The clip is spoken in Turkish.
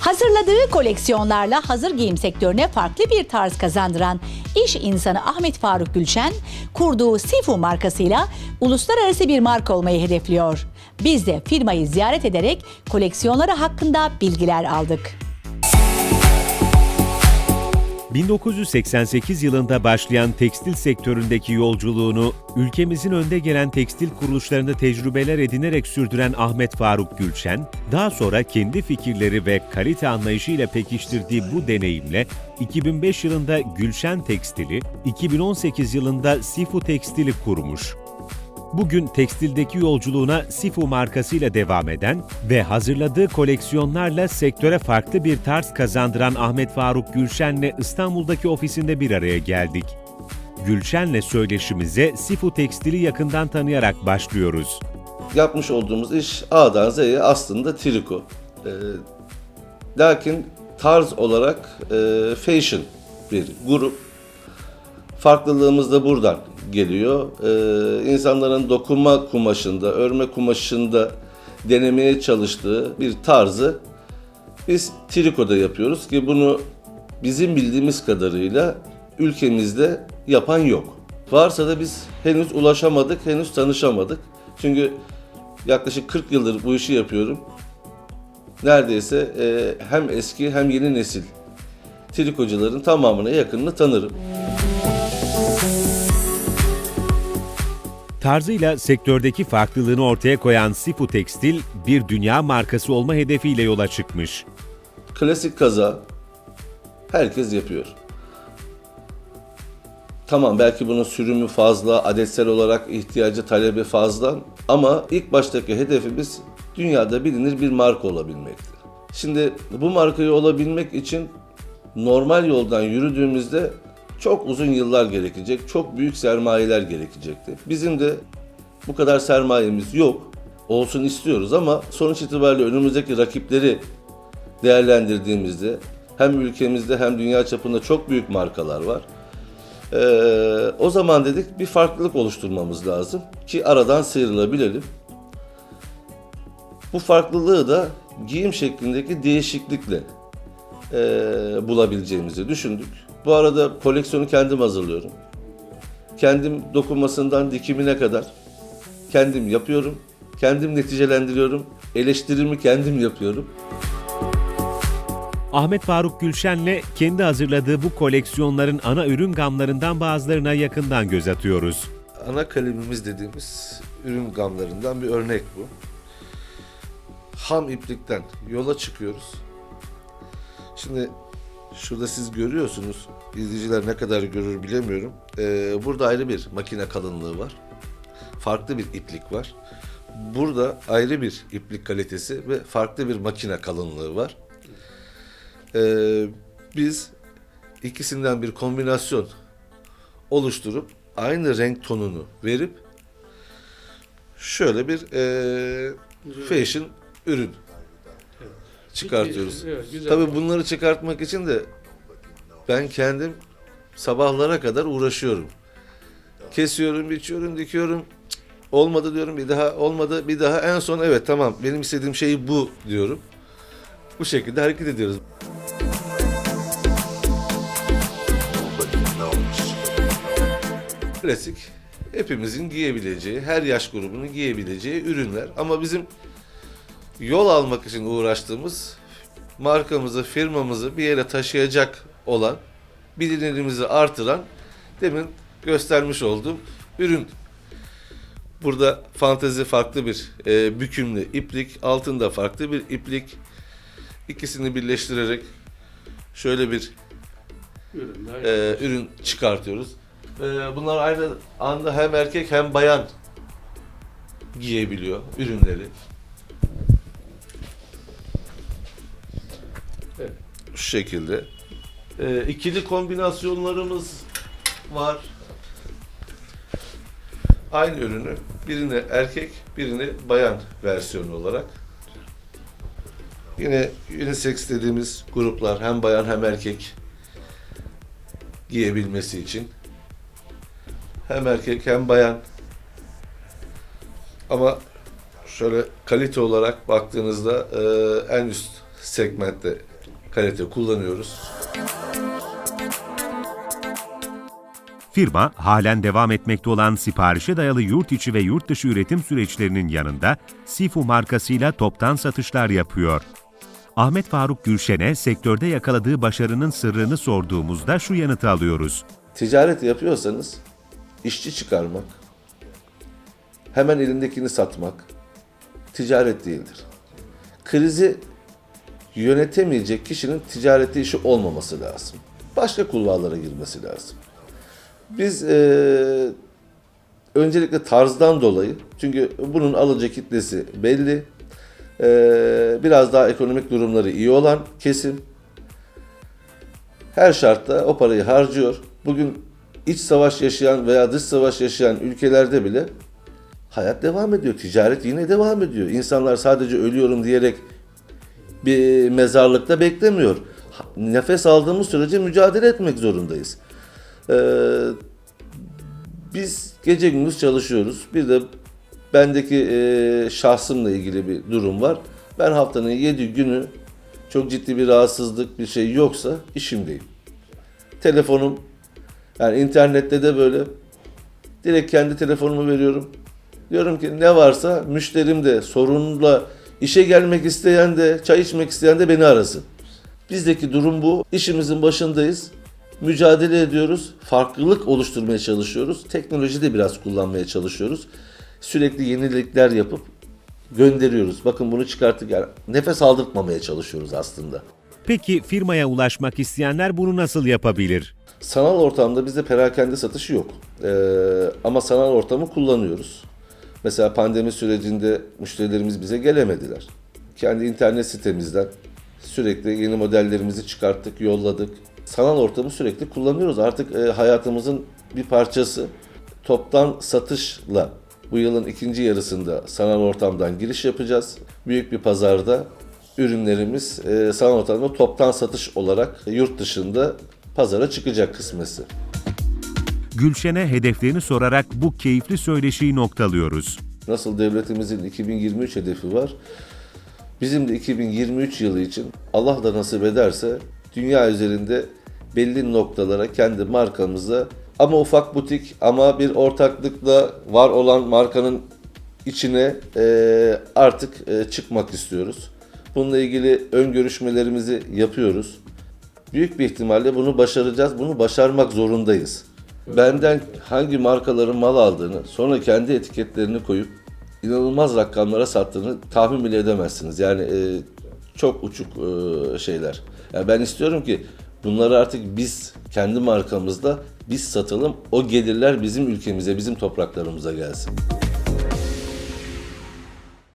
Hazırladığı koleksiyonlarla hazır giyim sektörüne farklı bir tarz kazandıran iş insanı Ahmet Faruk Gülşen, kurduğu Sifu markasıyla uluslararası bir marka olmayı hedefliyor. Biz de firmayı ziyaret ederek koleksiyonları hakkında bilgiler aldık. 1988 yılında başlayan tekstil sektöründeki yolculuğunu ülkemizin önde gelen tekstil kuruluşlarında tecrübeler edinerek sürdüren Ahmet Faruk Gülşen, daha sonra kendi fikirleri ve kalite anlayışıyla pekiştirdiği bu deneyimle 2005 yılında Gülşen Tekstili, 2018 yılında Sifu Tekstili kurmuş. Bugün tekstildeki yolculuğuna Sifu markasıyla devam eden ve hazırladığı koleksiyonlarla sektöre farklı bir tarz kazandıran Ahmet Faruk Gülşen'le İstanbul'daki ofisinde bir araya geldik. Gülşen'le söyleşimize Sifu Tekstil'i yakından tanıyarak başlıyoruz. yapmış olduğumuz iş A'dan Z'ye aslında triko. Ee, lakin tarz olarak e, fashion bir grup. Farklılığımız da buradan geliyor. Ee, insanların dokunma kumaşında, örme kumaşında denemeye çalıştığı bir tarzı biz trikoda yapıyoruz ki bunu bizim bildiğimiz kadarıyla ülkemizde yapan yok. Varsa da biz henüz ulaşamadık, henüz tanışamadık. Çünkü yaklaşık 40 yıldır bu işi yapıyorum. Neredeyse e, hem eski hem yeni nesil trikocuların tamamına yakınını tanırım. Tarzıyla sektördeki farklılığını ortaya koyan Sifu Tekstil, bir dünya markası olma hedefiyle yola çıkmış. Klasik kaza herkes yapıyor. Tamam belki bunun sürümü fazla, adetsel olarak ihtiyacı talebi fazla ama ilk baştaki hedefimiz dünyada bilinir bir marka olabilmekti. Şimdi bu markayı olabilmek için normal yoldan yürüdüğümüzde çok uzun yıllar gerekecek, çok büyük sermayeler gerekecekti. Bizim de bu kadar sermayemiz yok. Olsun istiyoruz ama sonuç itibariyle önümüzdeki rakipleri değerlendirdiğimizde hem ülkemizde hem dünya çapında çok büyük markalar var. Ee, o zaman dedik bir farklılık oluşturmamız lazım ki aradan sıyrılabilelim. Bu farklılığı da giyim şeklindeki değişiklikle e, bulabileceğimizi düşündük. Bu arada koleksiyonu kendim hazırlıyorum. Kendim dokunmasından dikimine kadar kendim yapıyorum. Kendim neticelendiriyorum. Eleştirimi kendim yapıyorum. Ahmet Faruk Gülşen'le kendi hazırladığı bu koleksiyonların ana ürün gamlarından bazılarına yakından göz atıyoruz. Ana kalemimiz dediğimiz ürün gamlarından bir örnek bu. Ham iplikten yola çıkıyoruz. Şimdi şurada siz görüyorsunuz. İzleyiciler ne kadar görür bilemiyorum. Ee, burada ayrı bir makine kalınlığı var. Farklı bir iplik var. Burada ayrı bir iplik kalitesi ve farklı bir makine kalınlığı var. Ee, biz ikisinden bir kombinasyon oluşturup aynı renk tonunu verip şöyle bir e, fashion ürün çıkartıyoruz. Evet, güzel. Tabii bunları çıkartmak için de ben kendim sabahlara kadar uğraşıyorum. Kesiyorum, biçiyorum, dikiyorum. Cık, Olmadı diyorum bir daha, olmadı bir daha. En son evet tamam benim istediğim şey bu diyorum. Bu şekilde hareket ediyoruz. Klasik hepimizin giyebileceği, her yaş grubunun giyebileceği ürünler. Ama bizim yol almak için uğraştığımız markamızı, firmamızı bir yere taşıyacak olan, bilinirimizi artıran demin göstermiş olduğum ürün. Burada fantezi farklı bir e, bükümlü iplik, altında farklı bir iplik. İkisini birleştirerek şöyle bir Ürünler. e, ürün çıkartıyoruz. E, bunlar aynı anda hem erkek hem bayan giyebiliyor ürünleri. Şu şekilde. E, ikili kombinasyonlarımız var. Aynı ürünü birini erkek, birini bayan versiyonu olarak. Yine unisex dediğimiz gruplar hem bayan hem erkek giyebilmesi için. Hem erkek hem bayan. Ama şöyle kalite olarak baktığınızda e, en üst segmentte kalite kullanıyoruz. Firma, halen devam etmekte olan siparişe dayalı yurt içi ve yurt dışı üretim süreçlerinin yanında Sifu markasıyla toptan satışlar yapıyor. Ahmet Faruk Gülşen'e sektörde yakaladığı başarının sırrını sorduğumuzda şu yanıtı alıyoruz. Ticaret yapıyorsanız işçi çıkarmak, hemen elindekini satmak ticaret değildir. Krizi yönetemeyecek kişinin ticarette işi olmaması lazım. Başka kulvarlara girmesi lazım. Biz eee, öncelikle tarzdan dolayı, çünkü bunun alıcı kitlesi belli, eee, biraz daha ekonomik durumları iyi olan kesim, her şartta o parayı harcıyor. Bugün iç savaş yaşayan veya dış savaş yaşayan ülkelerde bile hayat devam ediyor. Ticaret yine devam ediyor. İnsanlar sadece ölüyorum diyerek bir mezarlıkta beklemiyor. Nefes aldığımız sürece mücadele etmek zorundayız. Ee, biz gece gündüz çalışıyoruz. Bir de bendeki e, şahsımla ilgili bir durum var. Ben haftanın 7 günü çok ciddi bir rahatsızlık bir şey yoksa işimdeyim. Telefonum yani internette de böyle direkt kendi telefonumu veriyorum. Diyorum ki ne varsa müşterim de sorunla işe gelmek isteyen de çay içmek isteyen de beni arasın. Bizdeki durum bu. İşimizin başındayız. Mücadele ediyoruz. Farklılık oluşturmaya çalışıyoruz. Teknoloji de biraz kullanmaya çalışıyoruz. Sürekli yenilikler yapıp gönderiyoruz. Bakın bunu çıkarttık. Yani nefes aldırtmamaya çalışıyoruz aslında. Peki firmaya ulaşmak isteyenler bunu nasıl yapabilir? Sanal ortamda bizde perakende satışı yok. Ee, ama sanal ortamı kullanıyoruz. Mesela pandemi sürecinde müşterilerimiz bize gelemediler. Kendi internet sitemizden sürekli yeni modellerimizi çıkarttık, yolladık. Sanal ortamı sürekli kullanıyoruz. Artık e, hayatımızın bir parçası. Toptan satışla bu yılın ikinci yarısında sanal ortamdan giriş yapacağız. Büyük bir pazarda ürünlerimiz e, sanal ortamda toptan satış olarak yurt dışında pazara çıkacak kısmesi. Gülşen'e hedeflerini sorarak bu keyifli söyleşiyi noktalıyoruz. Nasıl devletimizin 2023 hedefi var. Bizim de 2023 yılı için Allah da nasip ederse dünya üzerinde belli noktalara kendi markamızla ama ufak butik ama bir ortaklıkla var olan markanın içine eee, artık eee, çıkmak istiyoruz. Bununla ilgili ön görüşmelerimizi yapıyoruz. Büyük bir ihtimalle bunu başaracağız. Bunu başarmak zorundayız. Benden hangi markaların mal aldığını, sonra kendi etiketlerini koyup inanılmaz rakamlara sattığını tahmin bile edemezsiniz. Yani e, çok uçuk e, şeyler. Yani ben istiyorum ki bunları artık biz kendi markamızda biz satalım. O gelirler bizim ülkemize, bizim topraklarımıza gelsin.